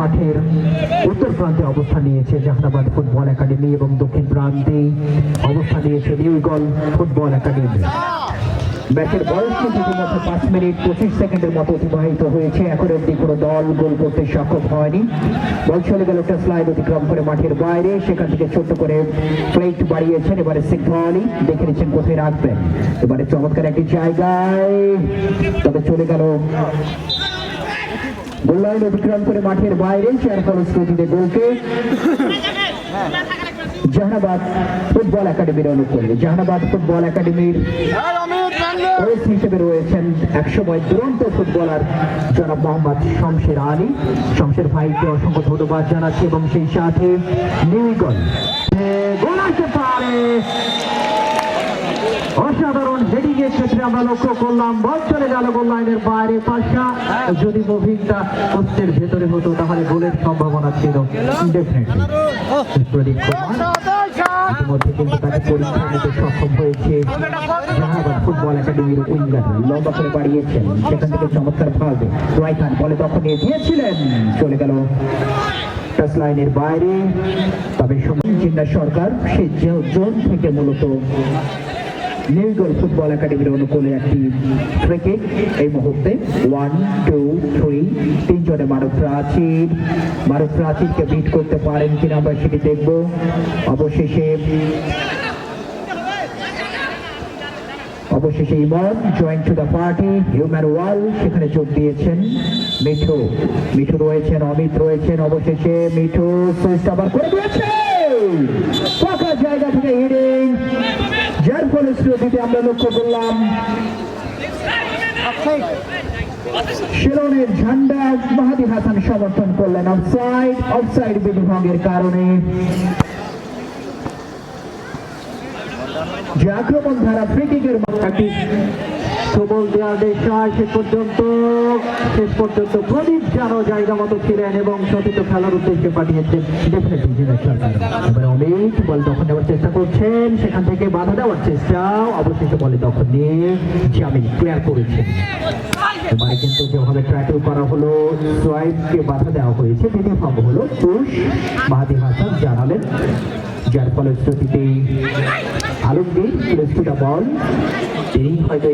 মাঠের উত্তর প্রান্তে অবস্থান নিয়েছে জাহানাবাদ ফুটবল একাডেমি এবং দক্ষিণ প্রান্তে অবস্থান নিয়েছে নিউ ইগল ফুটবল একাডেমি। ম্যাচের বয়স কিন্তু পাঁচ মিনিট পঁচিশ সেকেন্ডের মতো অতিবাহিত হয়েছে। এখন অব্দি কোনো দল গোল করতে সক্ষম হয়নি। বল চলে গেল একটা স্লাইড অতিক্রম করে মাঠের বাইরে। সেখান থেকে ছোট্ট করে প্লেট বাড়িয়েছেন এবারে সিংহলি দেখে নিচ্ছেন কোথায় রাখবেন। এবারে চমৎকার একটি জায়গায়। তবে চলে গেল লাইন অতিক্রম করে মাঠের বাইরে চেয়ার ফলশ্রুতিতে গোলকে জাহানাবাদ ফুটবল একাডেমির অনুকূলে। জাহানাবাদ ফুটবল একাডেমির কোচ হিসেবে রয়েছেন একসময় দুরন্ত ফুটবলার জনাব মোহাম্মদ শমশের আলী। শমশের ভাইকে অসংখ্য ধন্যবাদ জানাচ্ছি এবং সেই সাথে নিউগল গোল আসতে পারে। অসাধারণ হেডিং এর ক্ষেত্রে আমরা লক্ষ্য করলাম, বল চলে গেল গোল লাইনের বাইরে পাশা। যদি মুভিংটা পোস্টের ভেতরে হতো, তাহলে গোলের সম্ভাবনা ছিল। সক্ষম হয়েছে। সেখান থেকে বলে তখন দিয়েছিলেন চলে গেল লাইনের বাইরে। তবে সরকার, সে জোন থেকে মূলত নিউগল ফুটবল একাডেমির অনুকূলে একটি ক্রিকেট এই মুহূর্তে ওয়ান টু থ্রি তিনজনে মানব প্রাচীর। মানব প্রাচীরকে বিট করতে পারেন কিনা আমরা সেটি দেখব। অবশেষে অবশেষে Emon join to the party human wall সেখানে যোগ দিয়েছেন মিঠু। মিঠু রয়েছেন, অমিত রয়েছেন, অবশেষে মিঠু সুইচ আবার করে দিয়েছে। ফাঁকা জায়গা থেকে হিডিং যার ফলশ্রুতিতে আমরা লক্ষ্য করলাম শিলনের ঝান্ডা মাহাদি হাসান সমর্থন করলেন অফসাইড অফসাইড বিভাগের কারণে। যে আক্রমণ ধারা ফ্রিকিকের একটি সবল দেওয়ার দেশায় শেষ পর্যন্ত শেষ পর্যন্ত প্রদীপ যেন জায়গা মতো ছিলেন এবং সতীর্থ খেলার উদ্দেশ্যে পাঠিয়েছেন ডেফিনেটলি সরকার এবারে অমিত বল দখল নেওয়ার চেষ্টা করছেন, সেখান থেকে বাধা দেওয়ার চেষ্টা অবশেষে বলে দখল নিয়ে জামিন ক্লিয়ার করেছেন এবারে কিন্তু যেভাবে ট্র্যাকেল করা হলো সোয়াইবকে বাধা দেওয়া হয়েছে দ্বিতীয় ভাব হলো। পুরুষ মাহাদি হাসান জানালেন। যার ফলশ্রুতিতে আলমগীর লেস্টুটা বল। তিনি হয়তো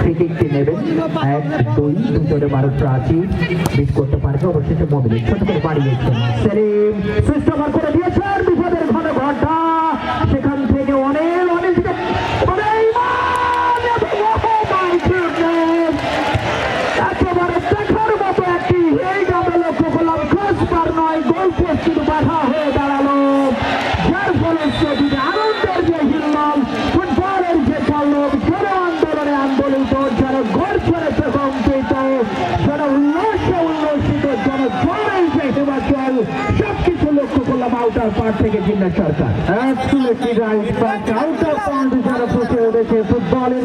ক্রিকেটটি নেবেন। এক, দুই, দুজনে বারো প্রাচীর বিট করতে পারবে, অবশেষে মোবিল ছোট করে বাড়িয়েছেন। সেলিম করে দিয়েছেন বিপদের ঘন ঘটা সেখান থেকে অনেক অনেক অনেক একেবারে দেখার মতো একটি এই গ্রামে লক্ষ্য করলাম ক্রসবার নয় গোল পোস্ট কিন্তু বাধা হয়ে দাঁড়াল যার ফলে সেটিতে আনন্দের যে হিল্লম ফুটবলের যে পল্লব জন আন্দোলনে আন্দোলিত যেন ঘর ছেড়ে প্রকম্পিত যেন উল্লাসে উল্লসিত যেন জোরের যে হিমাচল সবকিছু লক্ষ্য করলাম আউটার সরকার। Absolutely right part outer part যেন ফুটে উঠেছে ফুটবলের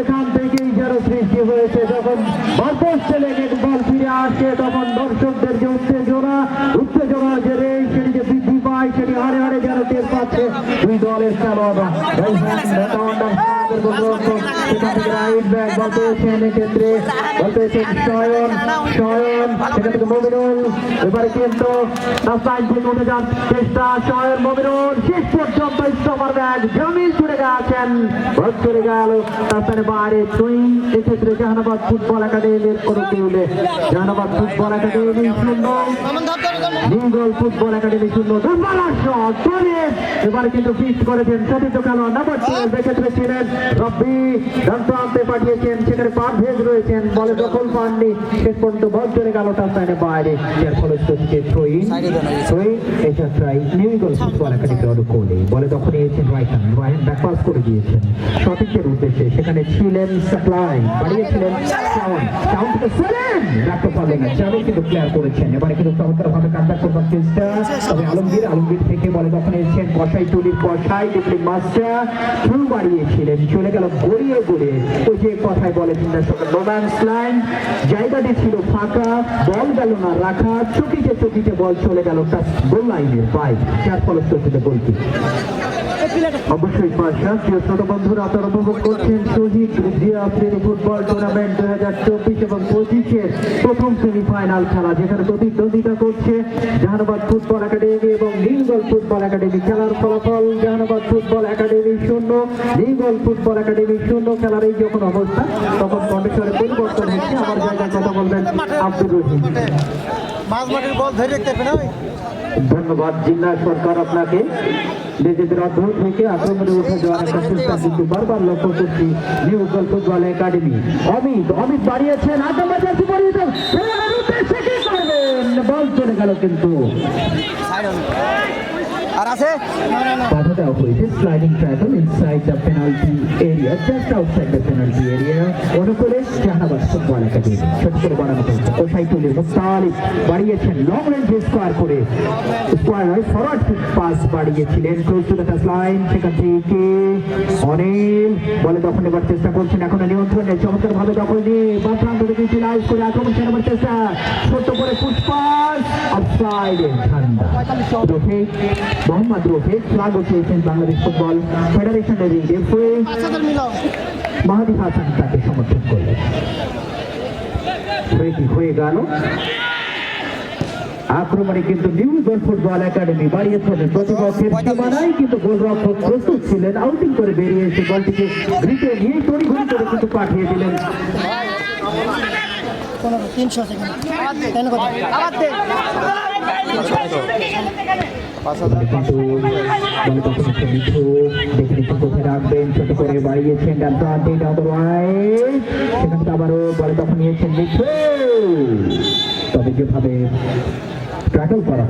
এখান থেকেই যারা সৃষ্টি হয়েছে যখন বরপোষ ছেলে বল ফিরে আসে তখন দর্শকদের যে উত্তেজনা উত্তেজনা যে রে সেটি যে বৃদ্ধি পায় সেটি হারে হারে যেন টের পাচ্ছে দুই দলের খেলোয়াড়রা। জাহানাবাদ ফুটবল একাডেমির অনুকূলে Jahanabad football academy new eagle football academy শূন্য দুর্বল এবারে কিন্তু ফিক্স করেছেন সতীর্থ খেলোয়াড় নাম্বার টুয়েলভ এক্ষেত্রে ছিলেন রব্বি ডান প্রান্তে পাঠিয়েছেন সেখানে পারভেজ রয়েছেন বলে দখল পাননি। শেষ পর্যন্ত বল চলে গেল তার সাইডে বাইরে। যার ফলে স্টোসকে থ্রোই থ্রোই এটা try new eagle football academy অনুকূলে। বলে দখল নিয়েছেন রাইটান রায়ন ব্যাকপাস করে দিয়েছেন। সঠিকের উদ্দেশ্যে সেখানে ছিলেন সাপ্লাই বাড়িয়েছিলেন শাওন শাওন থেকে সেলেন রাখতে পারলেন না কিন্তু ক্লিয়ার করেছেন। এবারে কিন্তু চমৎকার ভাবে কাটব্যাক করবার চেষ্টা তবে আলমগীর আলমগীর থেকে বলে দখল নিয়েছেন কষাই টুলির কষাই ডিপ্লিং মাস্টার থ্রু বাড়িয়েছিলেন চলে গেল গড়িয়ে গড়িয়ে। ওই যে কথায় বলে রোম্যান্স লাইন জায়গাটি ছিল ফাঁকা, বল গেল না রাখা, চকিতে চকিতে বল চলে গেল তার গোল লাইনের বাইক যার ফলশ্রুতিতে গোলটি অবশ্যই পাশা প্রিয় ছোট বন্ধুরা আপনারা উপভোগ করছেন শহীদ জিয়া ফুটবল টুর্নামেন্ট দুই হাজার চব্বিশ এবং পঁচিশের প্রথম সেমিফাইনাল খেলা যেখানে প্রতিদ্বন্দ্বিতা করছে জাহানাবাদ ফুটবল একাডেমি এবং লিঙ্গল ফুটবল একাডেমি। খেলার ফলাফল জাহানাবাদ ফুটবল একাডেমি শূন্য লিঙ্গল ফুটবল একাডেমি শূন্য খেলার এই যখন অবস্থা তখন কন্ডিশনের পরিবর্তন হচ্ছে। আমার জায়গায় কথা বলবেন আব্দুর রহিম। বল ধরে রাখতে ধন্যবাদ জিল্লা সরকার আপনাকে। নিজেদের অধ্যয়ন থেকে আক্রমণে উঠে যাওয়ার একটা চেষ্টা কিন্তু বারবার লক্ষ্য করছি new football academy Amit Amit বাড়িয়েছেন খেলার উদ্দেশ্যে বল চলে গেল কিন্তু। আর আছে? বাধা দেওয়া হয়েছে। Sliding tackle inside the penalty area just outside the penalty area অনুকূলে জাহানাবাদ ফুটবল একাডেমি। ছোট করে বাড়ানো হয়েছে। কোথায় তুলে? মুস্তালিফ বাড়িয়েছেন। লং রেঞ্জ স্কোয়ার করে। Square forward pass বাড়িয়েছিলেন। Close to the touch line সেখান থেকে অনিল। বলে দখল নেবার চেষ্টা করছেন এখনও নিয়ন্ত্রণে। চমৎকার ভাবে দখল নিয়ে বা প্রান্ত থেকে ইউটিলাইজ করে আক্রমণ চালাবার চেষ্টা। ছোট্ট করে পুষ্পাস অফসাইড ঠান্ডা মোহাম্মদ রফিক স্বাগত চেয়েছেন বাংলাদেশ ফুটবল ফেডারেশনের এই রেফারি। মাহাদি হাসান তাকে সমর্থন করলেন। ফ্রি হয়ে গেল। আক্রমণে কিন্তু নিউ গোল ফুটবল একাডেমি বাড়িয়েছেন প্রতিপক্ষের। সীমানায় কিন্তু গোলরক্ষক প্রস্তুত ছিলেন আউটিং করে বেরিয়ে এসে বলটিকে গ্রিপে নিয়ে তড়িঘড়ি করে কিন্তু পাঠিয়ে দিলেন। তিনশো সেকেন্ড। রাখবেন ছোট করে আবারও বলে তখন নিয়েছেন তবে যেভাবে ট্র্যাকল করা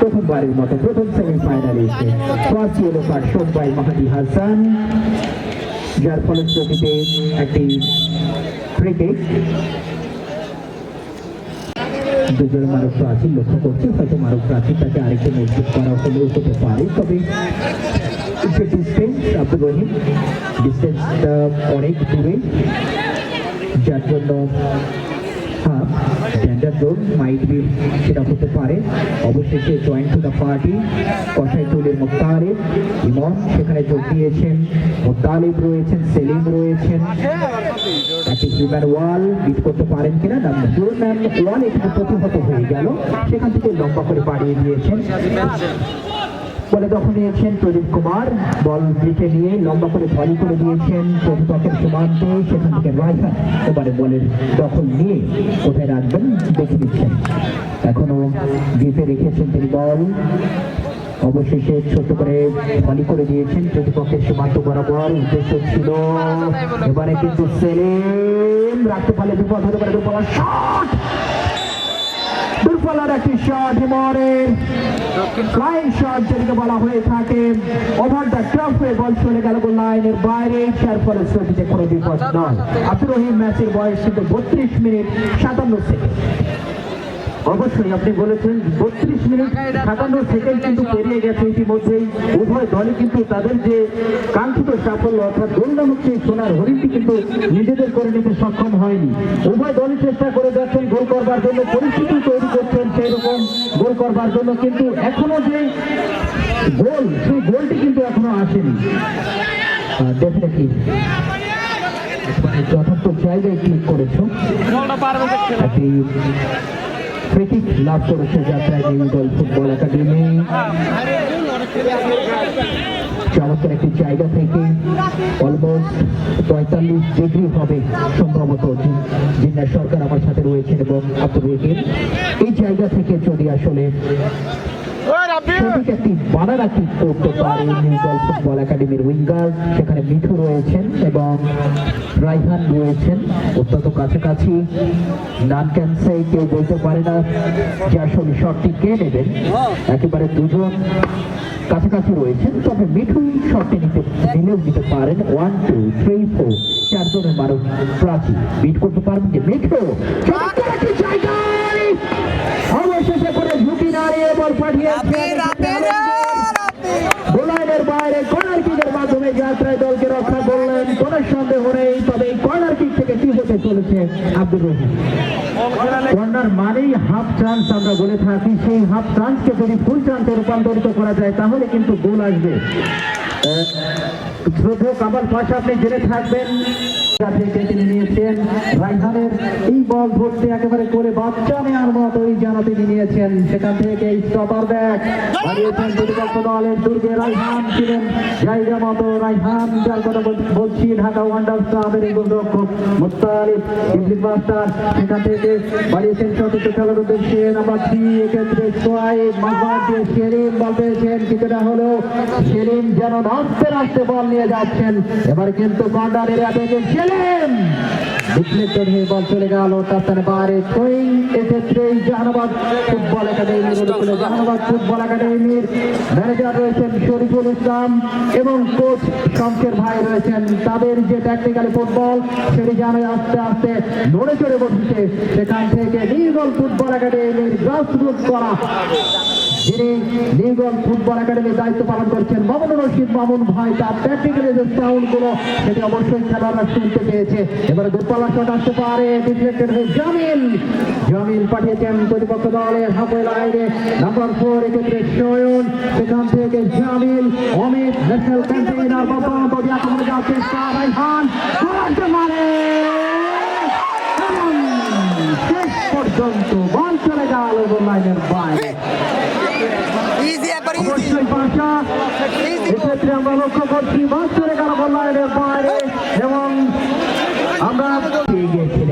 প্রথমবারের মতো প্রথম সেমিফাইনালে এসে first yellow card shown by Mahadi Hasan যার ফলশ্রুতিতে একটি ক্রিকেট দুজন মানুষ প্রাচীর লক্ষ্য করছে, হয়তো মানব তাকে আরেকটু মজবুত করা হলেও হতে পারে। তবে ডিস্টেন্স আব্দুল রহিম। ডিস্টেন্সটা অনেক দূরে। যার জন্য হ্যাঁ জেন্ডার জোন মাইট বি সেটা হতে পারে। অবশেষে জয়েন টু দ্য পার্টি কষাই তুলের মোত্তারিফ ইমন, সেখানে যোগ দিয়েছেন মোত্তালিব রয়েছেন, সেলিম রয়েছেন। একটি হিউম্যান ওয়াল বিট করতে পারেন কিনা না হিউম্যান ওয়াল এখানে প্রতিহত হয়ে গেল। সেখান থেকে লম্বা করে বাড়িয়ে দিয়েছেন। বলে দখল নিয়েছেন প্রদীপ কুমার, বল লিখে নিয়ে লম্বা করে ভলি করে দিয়েছেন প্রতিপক্ষের সীমান্তে, সেখান থেকে রাইফান এবারে বলের দখল নিয়ে কোথায় রাখবেন দেখে দিচ্ছেন এখনও গেপে রেখেছেন তিনি বল। অবশেষে ছোট করে ভলি করে দিয়েছেন প্রতিপক্ষের সীমান্ত বরাবর, উদ্দেশ্য ছিল এবারে কিন্তু সেলিম রাখতে পারলে বিপদ হতে পারে শট দুর্বলার একটি শট হিমরের লাইন শট যেটাকে বলা হয়ে থাকে। ওভার দ্য হয়ে বল চলে গেল লাইনের বাইরে। যার ফলে ছবিতে কোনো বিপদ নয়। আব্দুর রহিম ম্যাচের বয়স ছিল বত্রিশ মিনিট সাতান্ন সেকেন্ড। অবশ্যই আপনি বলেছেন বত্রিশ মিনিট সাতান্ন সেকেন্ড কিন্তু পেরিয়ে গেছে ইতিমধ্যেই। উভয় দলই কিন্তু তাদের যে কাঙ্ক্ষিত সাফল্য অর্থাৎ গোল নামক সেই সোনার হরিণটি কিন্তু নিজেদের করে নিতে সক্ষম হয়নি। উভয় দলই চেষ্টা করে যাচ্ছেন গোল করবার জন্য পরিস্থিতি তৈরি করছেন সেই রকম গোল করবার জন্য কিন্তু এখনও যে গোল সেই গোলটি কিন্তু এখনও আসেনি। ডেফিনেটলি যথার্থ জায়গায় ক্লিক করেছ। একটি ক্রিকেট লাভ করেছে যাত্রায় নিউ দল ফুটবল একাডেমি। চমৎকার একটি জায়গা থেকে অলমোস্ট পঁয়তাল্লিশ ডিগ্রি হবে সম্ভবত জিন্নার সরকার আমার সাথে রয়েছেন এবং আব্দুল এই জায়গা থেকে যদি আসলে একটি করতে পারে ফুটবল একাডেমির উইঙ্গার। সেখানে মিঠু রয়েছেন এবং রাইহান রয়েছেন। অত্যন্ত কাছাকাছি। নান ক্যান্সে কেউ বলতে পারে না যে আসলে শটটি কে নেবেন। একেবারে দুজন কাছাকাছি রয়েছেন। তবে মিঠু শটটি নিতে নিলেও নিতে পারেন। ওয়ান টু থ্রি ফোর চারজনের মানব প্রাচী বিট করতে পারবেন যে মিঠু চমৎকার একটি জায়গায় অবশেষে করে ঝুঁকি নাড়িয়ে বল পাঠিয়েছেন। গোলাইনের বাইরে কর্নার কিকের মাধ্যমে যাত্রায় দলকে রক্ষা করলেন। কোনো সন্দেহ নেই তবে এই কর্নার কিক থেকে কি হতে চলেছে আব্দুর রহিম? কর্নার মানেই হাফ চান্স আমরা বলে থাকি। সেই হাফ চান্সকে যদি ফুল চান্সে রূপান্তরিত করা যায় তাহলে কিন্তু গোল আসবে। শ্রদ্ধেয় কামাল পাশা আপনি জেনে থাকবেন। থেকে তিনি নিয়েছেন এই বল একেবারে করে বাচ্চা মতো তিনি নিয়েছেন। সেখান থেকে দুর্গে মতো। বলছি, ঢাকা সেখান থেকে চতুর্থ এক্ষেত্রে কিছুটা যেন বল নিয়ে যাচ্ছেন। এবার কিন্তু এরিয়া থেকে ডিফ্লেক্টেড হয়ে বল চলে গেল সুইং এক্ষেত্রে জাহানাবাদ ফুটবল একাডেমির জাহানাবাদ ফুটবল একাডেমির ম্যানেজার রয়েছেন শরীফুল ইসলাম এবং কোচ শঙ্কের ভাই রয়েছেন। তাদের যে ফুটবল সেটি জানে আস্তে আস্তে নড়ে চড়ে বসেছে। সেখান থেকে নির্গল ফুটবল একাডেমির গ্রাসরুট করা। যিনি নির্গল ফুটবল একাডেমির দায়িত্ব পালন করছেন মামুনুর রশিদ মামুন ভাই, তার ট্যাকটিক্যালি যে সাউন্ডগুলো, সেটি অবশ্যই খেলোয়াড়রা শুনতে পেয়েছে। এবারে দূরপাল্লা শট আসতে পারে ডিফ্লেক্টেড হয়ে জামিল। জামিল পাঠিয়েছেন প্রতিপক্ষ দলের হাফে লাইনে। নাম্বার ফোর এক্ষেত্রে সয়ন সেখান থেকে জামিল, অমিত ন্যাশনাল ক্যাম্পেইনার বাবা, বডি আক্রমণে যাওয়ার চেষ্টা, রাইহান করাতে মারে। শেষ পর্যন্ত বল চলে গেল লাইনের বাইরে। অবশ্যই বাসা এক্ষেত্রে আমরা লক্ষ্য করছি বাস চলে গেল গোল বাইরে। এবং আমরা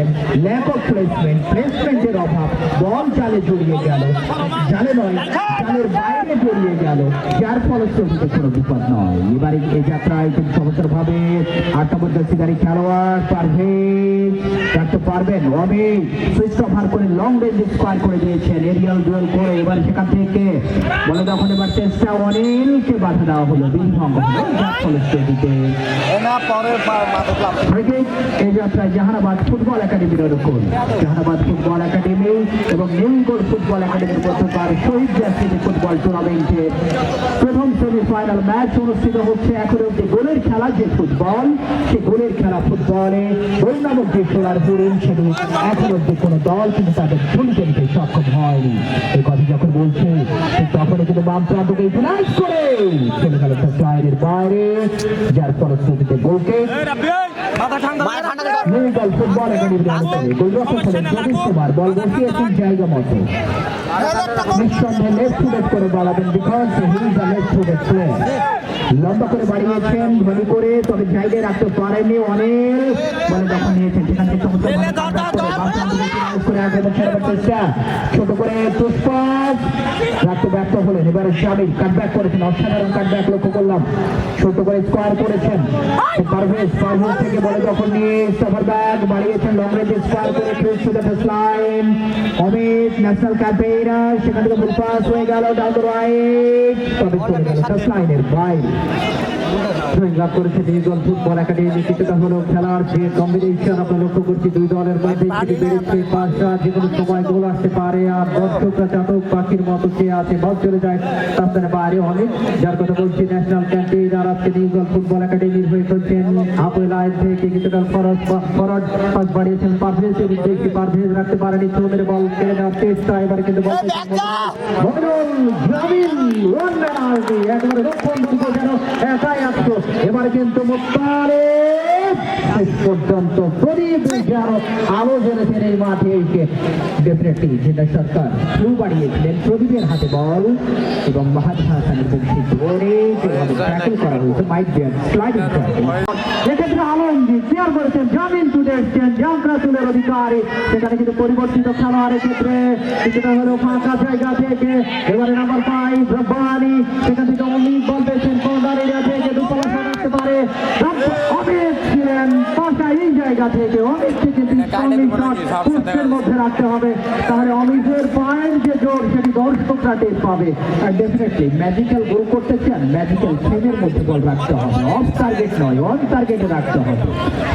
পেয়ে ল্যাক অফ প্লেসমেন্ট প্লেসমেন্টের অভাব বল জালে জড়িয়ে গেল। জালে নয় জালের বাইরে জড়িয়ে গেল। যার ফলশ্রুতিতে কোনো বিপদ নয়। এবারে এই যাত্রায় খুব চমৎকার ভাবে আটটা শিকারী খেলোয়াড় পারভেজ রাখতে পারবেন। অবে সুইচ অফার করে লং রেঞ্জ স্কোয়ার করে দিয়েছেন। এরিয়াল ডুয়েল করে এবার সেখান থেকে বলে তখন এবার চেষ্টা অনিলকে বাধা দেওয়া হলো? বিভঙ্গ হলো যার ফলশ্রুতিতে। এই যাত্রায় জাহানাবাদ ফুটবল একাডেমির অনুকূল। জাহানাবাদ ফুটবল একাডেমি এবং নিউগোল ফুটবল একাডেমির মধ্যকার শহীদ জাতীয় ফুটবল টুর্নামেন্টের প্রথম সেমিফাইনাল ম্যাচ অনুষ্ঠিত হচ্ছে এখন অব্দি গোলের খেলা যে ফুটবল সে গোলের খেলা ফুটবলে ওই নামক যে খেলার হরিণ সেটি এখন অব্দি কোনো দল কিন্তু তাদের ঝুলিতে নিতে সক্ষম হয়নি। এই কথা যখন বলছে, ঠিক তখনই কিন্তু বাম প্রান্তকে ইতিহাস করে চলে গেল বাইরে, যার ফলশ্রুতিতে গোলকে মাথা ঠান্ডা মাথা ঠান্ডা নিউটল ফুটবল একাডেমির অনুসারে গোলরক্ষক হলেন প্রদীপ কুমার বল বসিয়েছেন জায়গা মতো নিঃসন্দেহে লেফট ফুটেড করে বলাবেন because he is a left footed player লম্বা করে বাড়িয়েছেন ধনী করে তবে জায়গায় রাখতে পারেনি অনেক বলে যখন নিয়েছেন সেখান থেকে চমৎকার করে আগে চেষ্টা ছোট করে পুষ্পাস রাখতে ব্যর্থ হলেন। এবারে শামিল কাটব্যাক করেছেন, অসাধারণ কাটব্যাক লক্ষ্য করলাম। ছোট করে স্কোয়ার করেছেন। পারভেজ পারভেজ থেকে বলে যখন নিয়ে সফর ব্যাগ বাড়িয়েছেন লং রেঞ্জ স্কোয়ার করে cross to the line Amit national campaigner সেখান থেকে ফুল পাস হয়ে গেল ডাউন রাইট তবে চলে গেল লাইনের বাইরে সুইং আপ করেছে নিউজল ফুটবল একাডেমি কিছুটা হলো খেলার যে কম্বিনেশন আমরা লক্ষ্য করছি দুই দলের মধ্যে সেটি বেড়েছে পাঁচটা যে কোনো সময় গোল আসতে পারে। আর দর্শকরা চাতক পাখির মতো চেয়ে আছে বল চলে যায় স্থানে বাইরে অনেক। যার কথা বলছি ন্যাশনাল ক্যাম্পেইনার আজকে নিউজল ফুটবল একাডেমির হয়ে খেলছেন। আপে লাইন থেকে কিছুটা ফরজ ফরজ পাস বাড়িয়েছেন পারভেজ এবং দেখছি পারভেজ রাখতে পারেনি? চৌধুরী বল কেড়ে নেওয়ার চেষ্টা। এবার কিন্তু বল একবারে রক্ষণ যেন একাই আসতো এবার কিন্তু মুক্তারে পর্যন্ত প্রদীপ আলো জ্বলেছেন এই মাঠে ডেফিনেটলি যেটা সরকার বাড়িয়েছিলেন প্রদীপের হাতে বল এবং মাহাদি হাসানের ধরে যেভাবে ট্যাকেল করা হয়েছে মাইক স্লাইডিং ক্লিয়ার করেছেন জামিন তুলে এসছেন জামরাতুলের অধিকারী। সেখানে কিন্তু পরিবর্তিত খেলোয়াড়ের ক্ষেত্রে কিছুটা হলেও ফাঁকা জায়গা থেকে এবারে নাম্বার ফাইভ রব্বানি সেখান থেকে অমিত বল পেয়েছেন থেকে দুতলা শট পারে। অমিত ছিলেন পাশা এই জায়গা থেকে। অমিত থেকে পোস্টের মধ্যে রাখতে হবে। তাহলে অমিতের পায়ের যে জোর সেটি দর্শকরা টের পাবে। আর ডেফিনেটলি ম্যাজিক্যাল গোল করতে চান ম্যাজিক্যাল ফ্রেমের মধ্যে বল রাখতে হবে। অফ টার্গেট নয় অন টার্গেটে রাখতে হবে।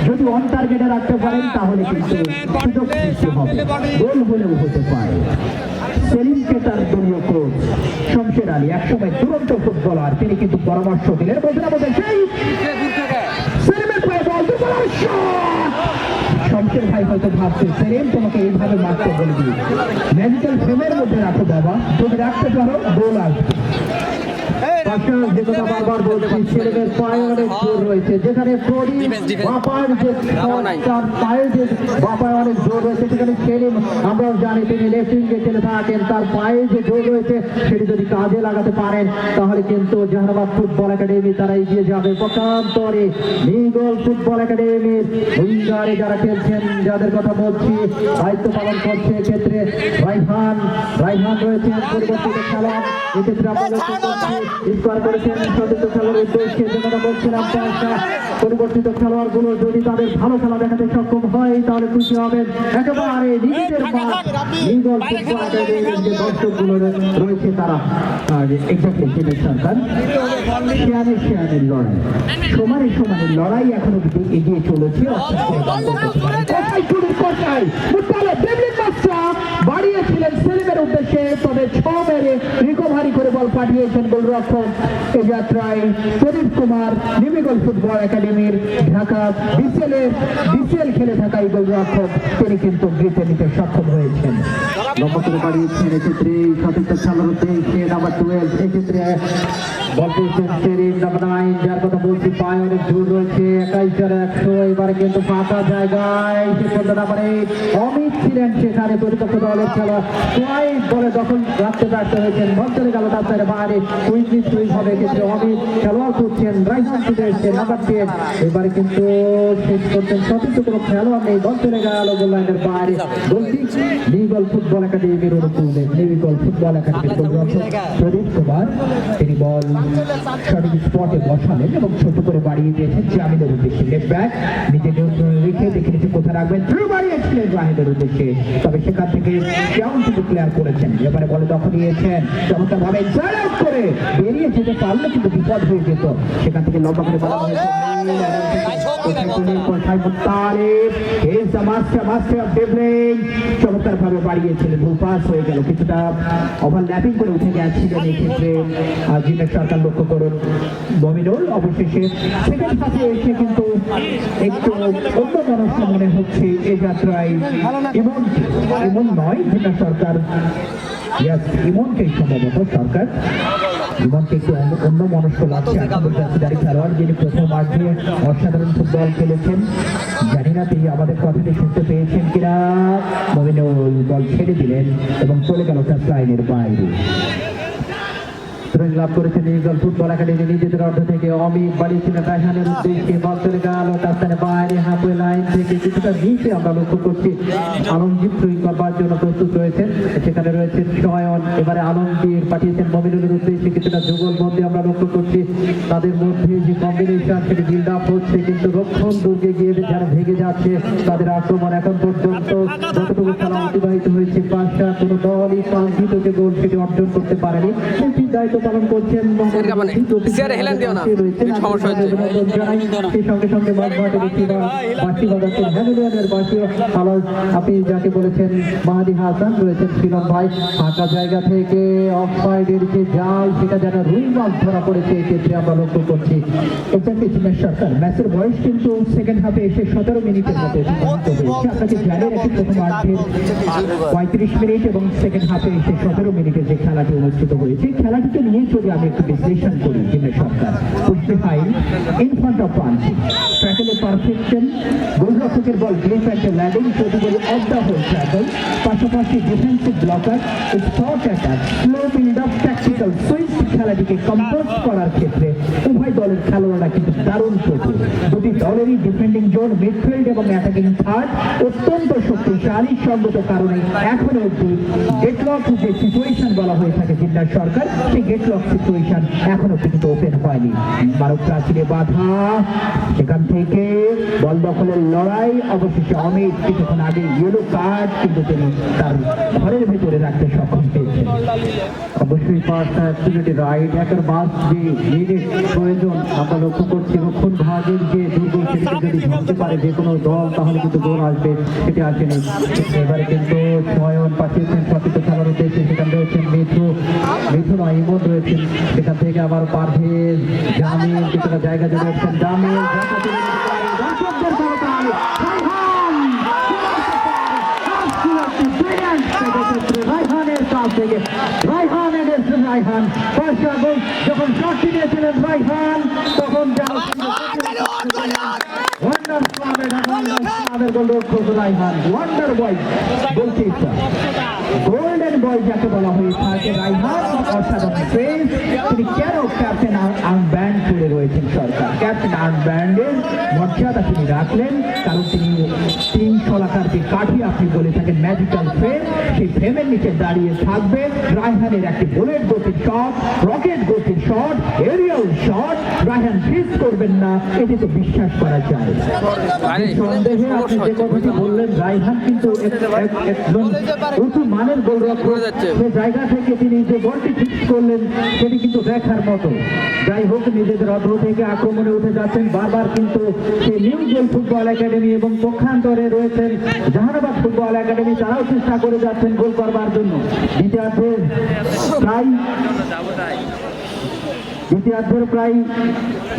যদি অন টার্গেটে রাখতে পারেন তাহলে কিন্তু সুযোগ সৃষ্টি হবে। গোল হলেও হতে পারে। সেলিমকে তার দলীয় কোচ শমশের আলী, একসময় দুরন্ত ফুটবলার। তিনি কিন্তু পরামর্শ দিলেন বলতে না বলতে সেই শমশের ভাই হয়তো ভাবছে সেলিম, তোমাকে এইভাবে মারতে বলবি ম্যাজিক্যাল ফ্রেমের মধ্যে রাখো বাবা। তুমি রাখতে পারো গোল আসবে। পাশে যে কথা বারবার বলছি ছেলেদের পায়ে অনেক জোর রয়েছে। যেখানে প্রদীপ বাপার যে তার পায়ে যে বাপায় অনেক জোর রয়েছে সেখানে সেলিম আমরাও জানি তিনি লেফটিং খেলে থাকেন। তার পায়ে যে জোর রয়েছে সেটি যদি কাজে লাগাতে পারেন তাহলে কিন্তু জাহানাবাদ ফুটবল একাডেমি তারা এগিয়ে যাবে। পক্ষান্তরে নিগল ফুটবল একাডেমির উইঙ্গারে যারা খেলছেন যাদের কথা বলছি দায়িত্ব পালন করছে এক্ষেত্রে রাইহান রাইহান রয়েছেন পরিবর্তিত খেলোয়াড়। এক্ষেত্রে আমরা স্কোয়ার করেছেন সতীর্থ খেলোয়াড় উদ্দেশ্যে যে কথা বলছিলাম চাষা পরিবর্তিত খেলোয়াড়গুলো যদি তাদের ভালো খেলা দেখাতে সক্ষম হয় তাহলে খুশি হবেন। একেবারে নিজেদের মাঠ নিগল ফুটবল একাডেমির যে দর্শকগুলো রয়েছে তারা। এক্স্যাক্টলি কেন্দ্র সরকার। শেয়ারে শেয়ারের লড়াই। সমানে লড়াই এখন এগিয়ে চলেছে। কোথায় বাড়িয়েছিলেন সেলিমের উদ্দেশ্যে, তবে ছ মেরে রিকভারি করে বল পাঠিয়েছেন গোলরক্ষক। এ যাত্রায় প্রদীপ কুমার, নিমিগল ফুটবল একাডেমির ঢাকা বিসিএলের বিসিএল খেলে থাকা এই গোলরক্ষক, তিনি কিন্তু জিতে নিতে সক্ষম হয়েছেন। যার কথা বলছি একশো। এবারে কিন্তু ফাঁকা জায়গায় অমিত ছিলেন সেখানে প্রতিপক্ষ দলের খেলা। ওয়াইড বলে দখল রাখতে ব্যর্থ হয়েছেন চলে গেল তার বাইরে কুইকলি সুইচ হবে ক্ষেত্রে অমিত খেলোয়াড় করছেন রাইসান ফিরে এসছে নাম্বার টেন এবারে কিন্তু শেষ করছেন, সতীর্থ কোনো খেলোয়াড় নেই চলে গেল গোললাইনের বাইরে। বলছি নিগল ফুটবল একাডেমির অনুকূলে নিগল ফুটবল একাডেমির গোলরক্ষক প্রদীপ কুমার। তিনি বল সঠিক স্পটে বসালেন এবং ছোট করে বাড়িয়ে দিয়েছেন জামিনের উদ্দেশ্যে। লেফট ব্যাক নিজে নিয়ন্ত্রণে রেখে দেখে নিচ্ছে কোথায় রাখবেন? থ্রু বাড়িয়েছিলেন জাহিদের উদ্দেশ্যে। তবে সেখান থেকে কিন্তু ক্লিয়ার করেছেন। এবারে বলে দখল নিয়েছেন। চমৎকার ভাবে জালাপ করে বেরিয়ে যেতে পারলে কিন্তু বিপদ হয়ে যেত। সেখান থেকে লম্বা করে বলা লক্ষ্য করুন অবশেষে এসে কিন্তু হচ্ছে যাত্রায়। এমন এমন নয় সরকার, ইয়াস ইমনকেই সম্ভবত সরকার। ইমনকে একটু অন্য মনস্ক লাগছে আন্তর্জাতিক খেলোয়াড় যিনি প্রথম মাঠে অসাধারণ ফুটবল খেলেছেন, জানি না তিনি আমাদের কথাটি শুনতে পেয়েছেন কিনা। মমিনুল বল ছেড়ে দিলেন এবং চলে গেল তার লাইনের বাইরে। লাভ করেছেন ইগল ফুটবল একাডেমি নিজেদের অর্ধ থেকে অমিত বাড়িয়েছিলেন রায়হানের উদ্দেশ্যে। বল চলে গেল তার বাইরে হাফওয়ে লাইন থেকে কিছুটা নিচে আমরা লক্ষ্য করছি। আলমজিৎ সুইং করবার জন্য প্রস্তুত রয়েছেন। সেখানে রয়েছেন সয়ন এবারে আলমগীর পাঠিয়েছেন মমিনুলের উদ্দেশ্যে কিছুটা যুগল বন্দী আমরা লক্ষ্য করছি। তাদের মধ্যে যে কম্বিনেশন সেটি বিল্ড আপ হচ্ছে, কিন্তু রক্ষণ দুর্গে গিয়ে যারা ভেঙে যাচ্ছে, তাদের আক্রমণ এখন পর্যন্ত যতটুকু খেলা অতিবাহিত হয়েছে পাঁচটা কোনো দলই কাঙ্ক্ষিত যে গোল সেটি অর্জন করতে পারেনি সেটি দায়িত্ব পালন করছেন। চেয়ারে হেলান দিও না। সমস্যা হচ্ছে। সেই সঙ্গে সঙ্গে মাঝমাঠে রিসিভার বাসি বাজাচ্ছেন হ্যামিলিয়নের বাসি আলোচ আপনি যাকে বলেছেন মাহাদি হাসান রয়েছেন শিলন ভাই ফাঁকা জায়গা থেকে অফ সাইডের যে জাল সেটা যেন রুই মাছ ধরা পড়েছে এক্ষেত্রে আমরা লক্ষ্য করছি এক্স্যাক্টলি চিনের সরকার ম্যাচের বয়স কিন্তু সেকেন্ড হাফে এসে সতেরো মিনিটের মতো অতিবাহিত হয়েছে আপনাকে জানিয়ে রাখি প্রথম আর্ধের পঁয়ত্রিশ মিনিট এবং সেকেন্ড হাফে এসে সতেরো মিনিটে যে খেলাটি অনুষ্ঠিত হয়েছে খেলাটিকে নিয়ে যদি আমি একটু বিশ্লেষণ করি চিনের সরকার পুষ্টি পাই ইন ফ্রন্ট অফ পাঞ্চ ট্র্যাকেলে পারফেকশন গোলরক্ষকের বল গ্রিপ অ্যান্ড ল্যান্ডিং যদি বলি অফ দ্য হোল ট্র্যাকেল পাশাপাশি defensive blocker spot attack slow build up tactical switch খেলাটিকে compose করার ক্ষেত্রে উভয় দলের খেলোয়াড়রা কিন্তু দারুণ চতুর দুটি দলেরই ডিফেন্ডিং জোন মিডফিল্ড এবং অ্যাটাকিং থার্ড অত্যন্ত শক্তিশালী সঙ্গত কারণে এখনও অব্দি গেটলক যে সিচুয়েশন বলা হয়ে থাকে জিল্লার সরকার, সেই গেটলক সিচুয়েশন এখনও কিন্তু ওপেন হয়নি। মারক প্রাচীরে বাধা, সেখান থেকে বল দখলের লড়াই, অবশেষে অমিত কিছুক্ষণ আগে ইয়েলো কার্ড কিন্তু তিনি তার ঘরের ভেতরে রাখতে সক্ষম হয়েছেন। অবশ্যই ফার্স্ট অ্যাক্টিভিটি একের মাস যে প্রয়োজন। আমরা লক্ষ্য করছি রক্ষণ যে দুর্বল সেটিকে পারে যে কোনো দল, তাহলে কিন্তু গোল আসবে, সেটি আসেনি এবারে কিন্তু ছয়ন পাঠিয়েছেন সতীর্থ খেলার উদ্দেশ্যে, সেখানে রয়েছেন রয়েছেন। সেখান থেকে আবার পারভেজ জামিল কিছুটা জায়গা জুড়ে রয়েছেন জামিল জায়গা তুলে নিতে পারে। দর্শকদের করতালি। রায়হান! থেকে Raihan against Raihan first goal যখন শটটি নিয়েছিলেন রাইহান তখন গোল্ডেন বয় যাকে বলা হয়ে থাকে রাইহান অসাধারণ তিনি কেন ক্যাপ্টেন আর্মব্যান্ড করে রয়েছেন সরকার ক্যাপ্টেন আর্মব্যান্ডের মর্যাদা তিনি রাখলেন কারণ তিনি তিন শলাকার যে কাঠি আপনি বলে থাকেন ম্যাজিক্যাল ফ্রেম সেই ফ্রেমের নিচে দাঁড়িয়ে থাকবে রায়হানের একটি বুলেট গতির শট রকেট গতির শট এরিয়াল শট রায়হান ফিস করবেন না এটি তো বিশ্বাস করা যায় সন্দেহে আপনি যে কথাটি বললেন রায়হান কিন্তু এক- এক- একজন উঁচু মানের গোলরক্ষক সে জায়গা থেকে তিনি যে বলটি ফিক্স করলেন সেটি কিন্তু দেখার মতো। যাই হোক নিজেদের অদ্র থেকে আক্রমণে উঠে যাচ্ছেন। বারবার কিন্তু সে নিউ জেল ফুটবল একাডেমি এবং পক্ষান্তরে রয়েছেন জাহানাবাদ ফুটবল একাডেমি। তারাও চেষ্টা করে যাচ্ছেন গোল করবার জন্য। দ্বিতীয়ার্ধে দ্বিতীয়ার্ধের প্রায়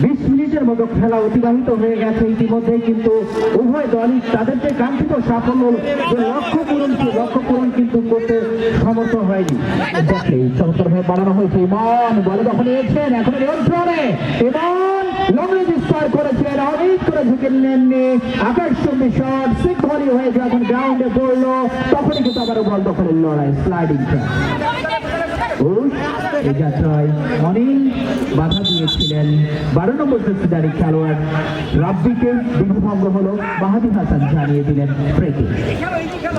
বিশ মিনিটের মতো খেলা অতিবাহিত হয়ে গেছে ইতিমধ্যে, কিন্তু উভয় দলই তাদের যে কাঙ্ক্ষিত সাফল্য, যে লক্ষ্য পূরণ লক্ষ্য পূরণ কিন্তু করতে সমর্থ হয়নি। চমৎকারভাবে বাড়ানো হয়েছে ইমন, বলে যখন নিয়েছেন এখন নিয়ন্ত্রণে ইমন লং রেঞ্জ স্কোয়ার করেছেন অনেক করে ঝুঁকে নেননি আকাশচুম্বী শট সিক ভলি হয়ে যখন গ্রাউন্ডে পড়ল। তখনই কিন্তু আবার বল দখলের লড়াই স্লাইডিং যাত্রায় অনিল বাধা দিয়েছিলেন। বারো নম্বর শক্তিদারী খেলোয়াড় রাব্বিকে বিভঙ্গ হলো। মাহাদি হাসান জানিয়ে দিলেন ব্রেকে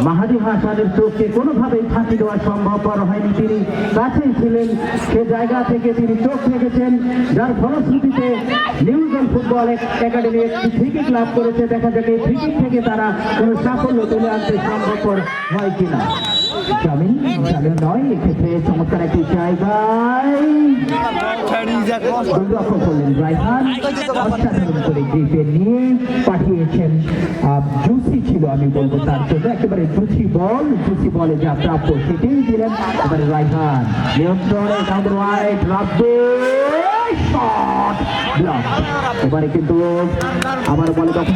মাহাদি হাসানের চোখকে কোনোভাবেই ফাঁকি দেওয়া সম্ভবপর হয়নি তিনি। কাছেই ছিলেন সে জায়গা থেকে তিনি চোখ রেখেছেন। যার ফলশ্রুতিতে নিউজন ফুটবল একাডেমি একটি ফ্রিকিক লাভ করেছে। দেখা যাক এই ফ্রিকিক থেকে তারা কোনো সাফল্য তুলে আনতে সম্ভবপর হয় কিনা। জামিন জামিন নয় এক্ষেত্রে চমৎকার একটি হলেন রাইহান অসাধারণ করে পাঠিয়েছেন জুসি ছিল আমি একেবারে জুসি বল জুসি বলে যা প্রাপ্য সেটাই দিলেন এবারে রাইহান কিন্তু আবার বলে তখন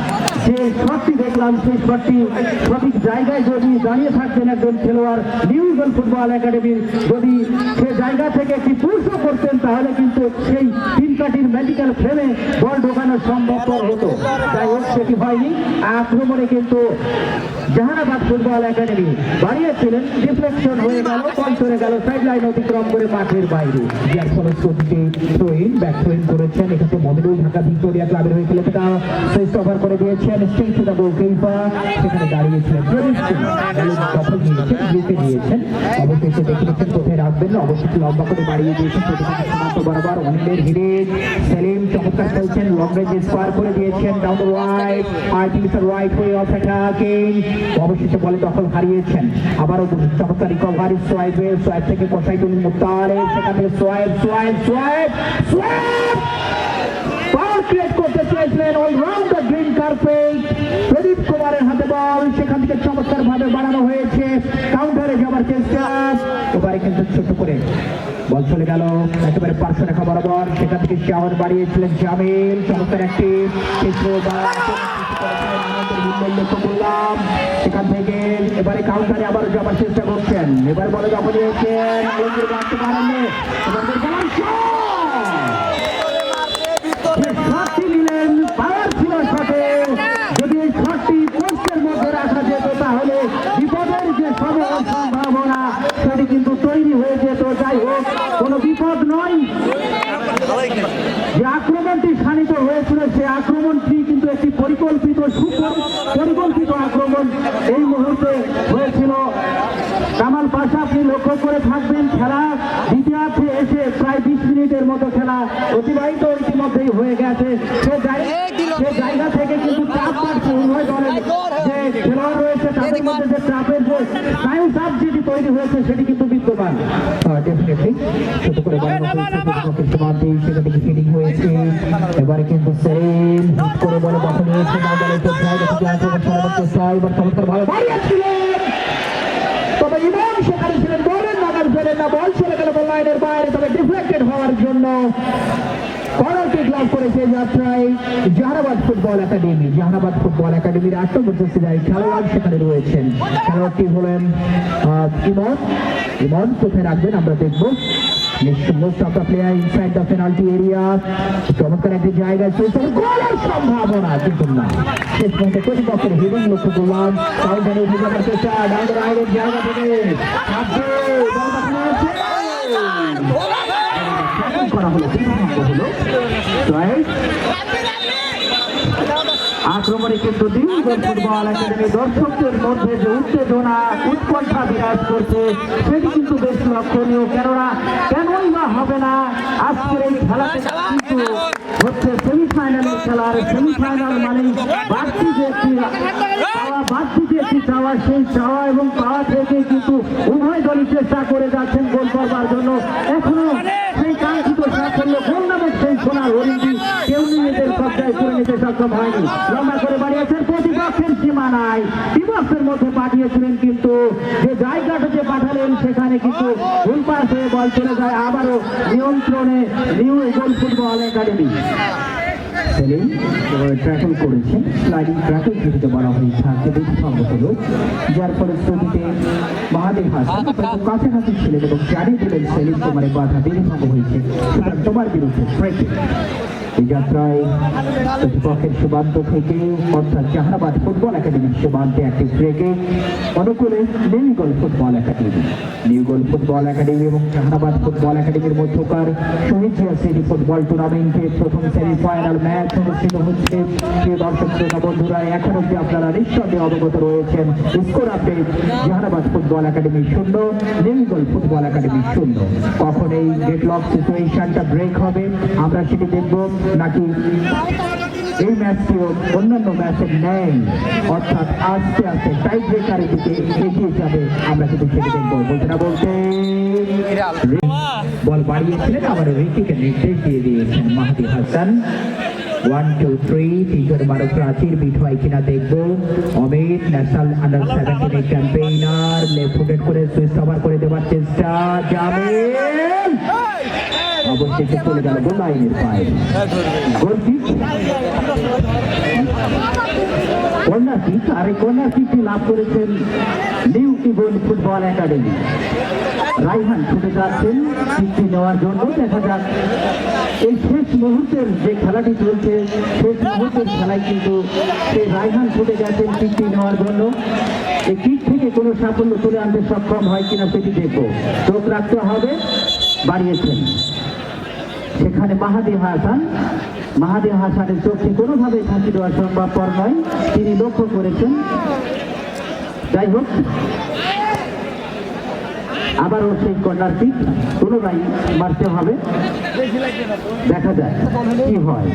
শটটি দেখলাম সেই শটটি সঠিক জায়গায় যদি দাঁড়িয়ে থাকতেন একজন খেলোয়াড় নিউজন ফুটবল একাডেমির যদি সে জায়গা থেকে একটি পুরুষও করতেন, তাহলে কিন্তু সেই তিন কাটির মেডিকেল ফ্রেমে বল ঢোকানো সম্ভবপর হতো। যাই হোক, সেটি হয়নি। আক্রমণে কিন্তু জাহানাবাদ ফুটবল একাডেমি বাড়িয়েছিলেন ডিফ্লেকশন হয়ে গেল বল চলে গেল সাইড লাইন অতিক্রম করে মাঠের বাইরে। যার ফলশ্রুতিতে থ্রোইন ব্যাক থ্রোইন করেছেন এক্ষেত্রে মমিনুল ঢাকা ভিক্টোরিয়া ক্লাবের হয়ে খেলে সেটা ওভার করে দিয়েছেন। স্টেট টু দ্য গোলকিপার সেখানে দাঁড়িয়েছিলেন প্রদীপ সিং দখল নিয়েছেন জিতে নিয়েছেন। অবশেষে দেখে নিচ্ছেন কোথায় রাখবেন অবশেষে লম্বা করে বাড়িয়ে দিয়েছেন। প্রতিপক্ষ সীমান্ত বরাবর অনিলের হিরেজ সেলিম চমৎকার খেলছেন। লং রেঞ্জ স্কোয়ার করে দিয়েছেন down the right artificial right way of attacking অবশেষে বলে দখল হারিয়েছেন। আবারও চমৎকার রিকভারি সোয়াইপে সোয়াইপ থেকে কসাইটুল মুক্তারে সেখান সোয়াইপ সোয়াইপ পাওয়ার ক্রিয়েট করতে চেয়েছিলেন অলরাউন্ডার গ্রিন কার্পেট প্রদীপ কুমারের হাতে বল, সেখান থেকে চমৎকার ভাবে বাড়ানো হয়েছে। কাউন্টারে যাওয়ার চেষ্টা। এবারে কিন্তু ছোট করে বল চলে গেল। একেবারে পার্শ্ব রেখা বরাবর। সেখান থেকে শাওয়ার বাড়িয়েছিলেন জামিল। চমৎকার একটি করলাম। সেখান থেকে এবারে কাউন্টারে আবার যাবার চেষ্টা করছেন। এবার বলে যখন দিয়েছেন আলমগীর মারতে পারেননি এবার দেখলাম shot! যে শটটি নিলেন পাওয়ার ছিল শটে যদি এই শটটি পোস্টের মধ্যে রাখা যেত তাহলে বিপদের যে সম- সম্ভাবনা সেটি কিন্তু তৈরি হয়ে যেত যাই হোক কোনো বিপদ নয় যে আক্রমণটি শানিত হয়েছিল সে আক্রমণটি কিন্তু একটি পরিকল্পিত সুপরিকল্পিত আক্রমণ এই মুহূর্তে হয়েছিল কামাল পাশা আপনি লক্ষ্য করে থাকবেন খেলা। দ্বিতীয়ার্থে এসে প্রায় বিশ মিনিটের মতো খেলা অতিবাহিত ইতিমধ্যেই হয়ে গেছে। সে জায়গা সে জায়গা থেকে কিন্তু চাপ পাচ্ছে উভয় দলের যে খেলোয়াড় রয়েছে তাদের মধ্যে যে চাপের যে স্নায়ু চাপ যেটি তৈরি হয়েছে সেটি কিন্তু প্রমাণ ডেফিনেটলি ছোট করে এবারে কিন্তু সেম করে বলে বাহন তো সাইবার ভালো তবে ইমাম সেখানে না বল ছেড়ে গেল বল লাইনের বাইরে, তবে ডিফ্লেক্টেড হওয়ার জন্য সে যাত্রায় Jahanabad football academy. Jahanabad football একাডেমির আট নম্বর খেলোয়াড় সেখানে রয়েছেন। খেলোয়াড়টি হলেন ইমন। ইমন কোথায় রাখবেন আমরা দেখব। Most of the player inside the penalty area চমৎকার একটি জায়গায় চলছে গোলের সম্ভাবনা কিন্তু না। শেষ পর্যন্ত প্রতিপক্ষের হিরণ লক্ষ্য করলাম। কাউন্টারে উঠে যাওয়ার চেষ্টা ডাউন রাইডের জায়গা থেকে। সাবজে বলটা ফিরে ট্যাকল করা হলো। বিভঙ্গ হলো আক্রমণে কিন্তু দিনগর ফুটবল একাডেমি দর্শকদের মধ্যে যে উত্তেজনা, উৎকণ্ঠা বিরাজ করছে, সেটি কিন্তু বেশ লক্ষণীয়। কেননা, কেনই বা হবে না, আজকের এই খেলাতে কিন্তু হচ্ছে সেমিফাইনালের খেলার সেমিফাইনাল মানে বাড়তি যে একটি চাওয়া বাড়তি যে চাওয়া, সেই চাওয়া এবং পাওয়া থেকে কিন্তু উভয় দলই চেষ্টা করে যাচ্ছেন গোল করবার জন্য। এখনও সেই কাঙ্ক্ষিত সাফল্য নামক সেই সোনার হরিণটি কেউ নিজেদের কবজায় করে নিতে সক্ষম হয়নি। লম্বা করে বাড়িয়েছেন প্রতিপক্ষের সীমানায়। বিপক্ষের মধ্যে পাঠিয়েছিলেন কিন্তু যে জায়গাটাতে পাঠালেন, সেখানে কিন্তু উল্পাস হয়ে বল চলে যায়। আবারও নিয়ন্ত্রণে new goal football academy. Selim tackle করেছে। স্লাইডিং ট্র্যাকেল যেটিকে বলা হয়ে থাকে হল যার ছবিতে মহাদেব হাসান কাছাকাছি ছিলেন এবং জানিয়ে দিলেন সেলিম কুমারের বাধা বিভঙ্গ হয়েছে। তোমার বিরুদ্ধে এই যাত্রায় প্রতিপক্ষের সীমান্ত থেকে, অর্থাৎ জাহানাবাদ ফুটবল একাডেমির সীমান্তে একটি ব্রেকে অনুকূলে new eagle football academy. New eagle football academy এবং জাহানাবাদ ফুটবল একাডেমির মধ্যকার শহীদ জিয়া সিটি ফুটবল টুর্নামেন্টে প্রথম সেমিফাইনাল ম্যাচ অনুষ্ঠিত হচ্ছে। প্রিয় দর্শক, শ্রোতা বন্ধুরা, এখন অব্দি আপনারা নিঃসন্দেহে অবগত রয়েছেন, score update Jahanabad football academy শূন্য নিউগল ফুটবল একাডেমি শূন্য। কখন এই ডেডলক সিচুয়েশনটা ব্রেক হবে, আমরা সেটি দেখব। নাকি? এই ম্যাচটিও অন্যান্য ম্যাচের ন্যায় অর্থাৎ আস্তে আস্তে টাই ব্রেকারের দিকে এগিয়ে যাবে। আমরা কিন্তু সেটি দেখব। বলতে না বলতে বল বাড়িয়েছিলেন, আবার ঋতিকে নির্দেশ দিয়ে দিয়েছেন Mahadi Hasan. One two three তিনজন বারো প্রাচীর বিট হয় কিনা দেখব। Amit national under seventeen campaigner left footed করে সুইচ কভার করে দেওয়ার চেষ্টা। জামিল! অবশেষে চলে গেল গোল লাইনের পায়ে। গোলকিক। কন্যা কিক আর এই কন্যা লাভ করেছেন new eagle football academy. Raihan ছুটে যাচ্ছেন কিকটি নেওয়ার জন্য দেখা যাক। এই শেষ মুহূর্তের যে খেলাটি চলছে, শেষ মুহূর্তের খেলায় কিন্তু সেই রাইহান ছুটে গেছেন কিকটি নেওয়ার জন্য। এই কিক থেকে কোনো সাফল্য তুলে আনতে সক্ষম হয় কিনা সেটি দেখব। চোখ রাখতে হবে, বাড়িয়েছেন। সেখানে মাহাদি হাসান, মাহাদি হাসানের চোখে কোনোভাবে ফাঁকি দেওয়া সম্ভবপর নয়। তিনি লক্ষ্য করেছেন। যাই হোক, আবারও সেই কর্নার পিক পুনরায় মারতে হবে। দেখা যায় কি হয়।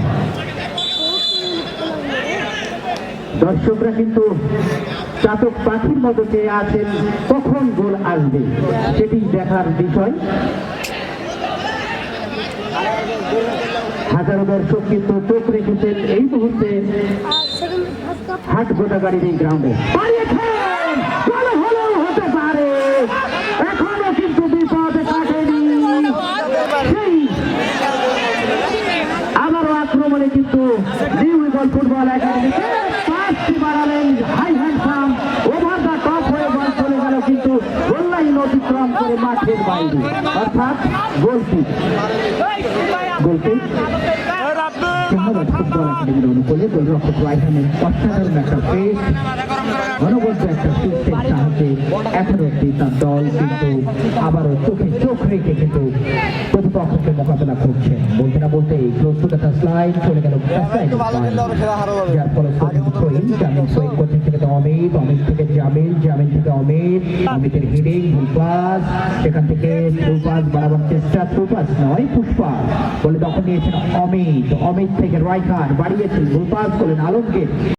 দর্শকরা কিন্তু চাতক পাখির মতো চেয়ে আছেন, কখন গোল আসবে, সেটি দেখার বিষয়। হাজারো দর্শক কিন্তু চোখ রেখেছেন এই মুহূর্তে। হাট গোটা গাড়ির এই গ্রাউন্ডে হতে পারে। কিন্তু কিন্তু ফুটবল হাই চলে কিন্তু অর্থাৎ গোলকিক গোলকিক ধন্যবাদ ফুটবল একাডেমির অনুকূলে গোলরক্ষক রাইহানের অসাধারণ একটা পেস অনবদ্য একটা সুস্থের সাহায্যে। এখন অব্দি তার দল কিন্তু আবারও চোখে চোখ রেখে কিন্তু প্রতিপক্ষকে মোকাবেলা করছেন বলতে না বলতে ক্লোজ টু দ্য স্লাইড চলে গেল যার ফলে সৈয়দ জামিল সৈয়দ কোচিং থেকে তো অমিত অমিত থেকে জামিল জামিল থেকে অমিত অমিতের হিডিং ভুল পাস সেখান থেকে থ্রু বাড়াবার চেষ্টা থ্রু নয় পুষ্পা। বলে দখল নিয়েছেন অমিত অমিত থেকে রাইখান বাড়িয়েছেন ভুল পাস করলেন আলমকে